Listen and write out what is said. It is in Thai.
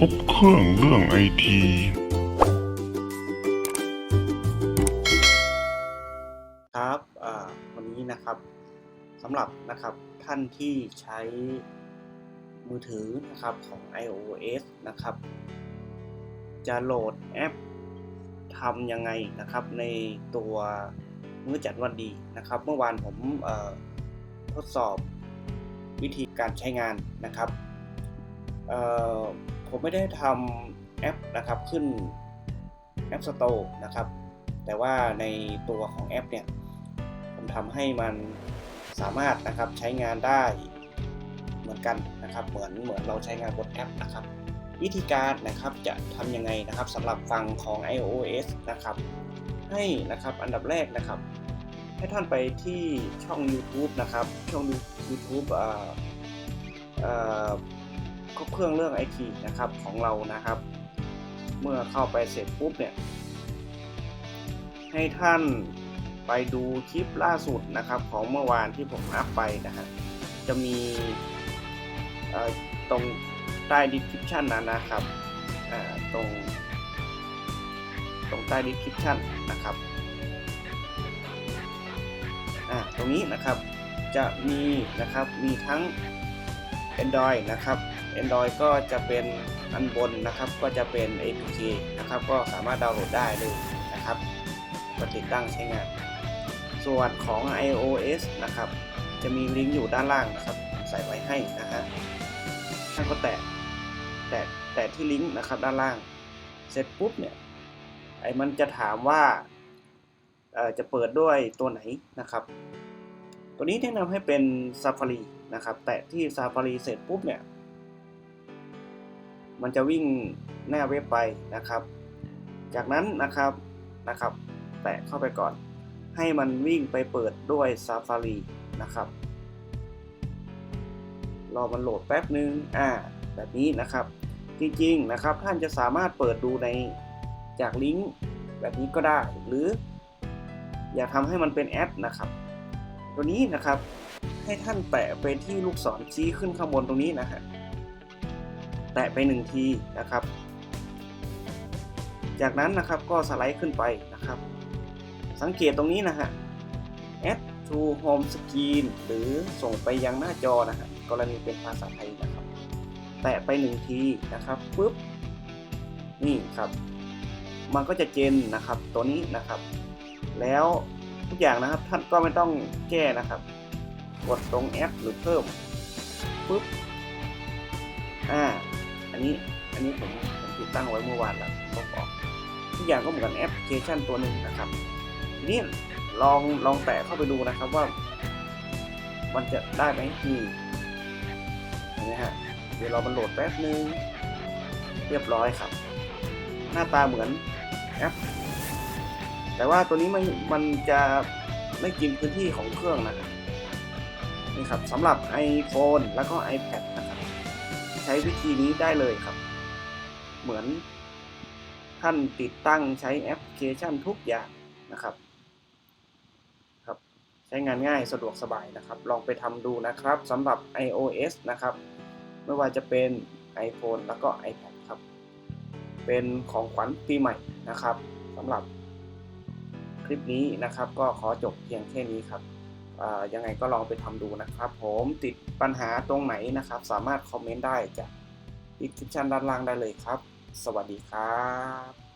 ครบเครื่องเรื่องไอทีครับอ่าวันนี้นะครับสำหรับนะครับท่านที่ใช้มือถือนะครับของ iOS นะครับ จะโหลดแอปทำยังไงนะครับในตัวมือจัดวันดีนะครับ เมื่อวานผมทดสอบวิธีการใช้งานนะครับเอ่อ ผมไม่ได้ทำแอปนะครับขึ้น App Store นะครับ แต่ว่าในตัวของแอปเนี่ย ผมทำให้มันสามารถนะครับใช้งานได้เหมือนกันนะครับ เหมือนเหมือนเราใช้งานบนแอปนะครับ วิธีการนะครับจะทำยังไงนะครับสำหรับฟังของ iOS นะครับ ให้นะครับอันดับแรกนะครับ ให้ท่านไปที่ช่อง YouTube นะครับ ช่อง YouTube อ่อเอ่อ ครบเครื่องเรื่องไอทีนะครับของเรานะครับ เมื่อเข้าไปเสร็จปุ๊บเนี่ย ให้ท่านไปดูคลิปล่าสุดนะครับของเมื่อวานที่ผมอัพไปนะฮะจะมีตรงใต้ description นะนะครับตรง ตรงใต้ description นะครับตรงนี้นะครับจะมีนะครับมีทั้ง Android นะครับ Android ก็จะเป็นอันบนนะครับก็จะเป็น APK นะครับก็สามารถดาวน์โหลดได้เลยนะครับก็ติดตั้งใช้งาน ส่วนของ iOS นะครับจะมีลิงก์อยู่ด้านล่างนะครับใส่ไว้ให้นะฮะท่านก็แตะแตะแตะที่ลิงก์นะครับด้านล่าง เสร็จปุ๊บเนี่ยไอ้มันจะถามว่าจะเปิดด้วยตัวไหนนะครับ ตัวนี้แนะนำให้เป็น Safari นะครับ แตะที่ Safari เสร็จปุ๊บเนี่ย มันจะวิ่งหน้าเว็บไปนะครับ จากนั้นนะครับนะครับ แตะเข้าไปก่อน ให้มันวิ่งไปเปิดด้วย Safari นะครับรอมันโหลดแป๊บนึงอ่าแบบนี้นะครับ จริงๆนะครับท่านจะสามารถเปิดดูในจากลิงก์แบบนี้ก็ได้ หรือ อยากทำให้มันเป็นแอปนะครับ ตัวนี้นะครับให้ท่านแตะไปที่ลูกศรชี้ขึ้นข้างบนตรงนี้นะฮะแตะไปหนึ่งทีนะครับ จากนั้นนะครับก็สไลด์ขึ้นไปนะครับ สังเกตตรงนี้นะฮะ add to home screen หรือส่งไปยังหน้าจอนะฮะกรณีเป็นภาษาไทยนะครับ แตะไปหนึ่งทีนะครับปุ๊บนี่ครับ มันก็จะเจนนะครับตัวนี้นะครับ แล้วทุกอย่างนะครับท่านก็ไม่ต้องแก้นะครับ กดตรงแอปหรือเพิ่มปุ๊บอ่า นนี้อันนี้ผมผมติดตั้งไว้เมื่อวานแล้วก็ออกทุกอย่างก็เหมือนกับแอปพลิเคชันตัวหนึ่งนะครับทีนี้ลองลองแตะเข้าไปดูนะครับว่า มันจะได้ไหมนี่เห็นไหมฮะเดี๋ยวเรามันโหลดแป๊บนึงเรียบร้อยครับ หน้าตาเหมือนแอปแต่ว่าตัวนี้มันมันจะไม่กินพื้นที่ของเครื่องนะครับนี่ครับสำหรับ iPhone แล้วก็ iPad นะครับ ช้วิธีนี้ได้เลยครับ เหมือนท่านติดตั้งใช้แอปพลิเคชันทุกอย่างนะครับครับ ใช้งานง่ายสะดวกสบายนะครับ ลองไปทำดูนะครับสำหรับ iOS นะครับ ไม่ว่าจะเป็น iPhone แล้วก็ iPad ครับ เป็นของขวัญปีใหม่นะครับสำหรับคลิปนี้นะครับก็ขอจบเพียงแค่นี้ครับ ยังไงก็ลองไปทำดูนะครับ ผมติดปัญหาตรงไหนนะครับ สามารถคอมเมนต์ได้จากดีสคริปชันด้านล่างได้เลยครับ สวัสดีครับ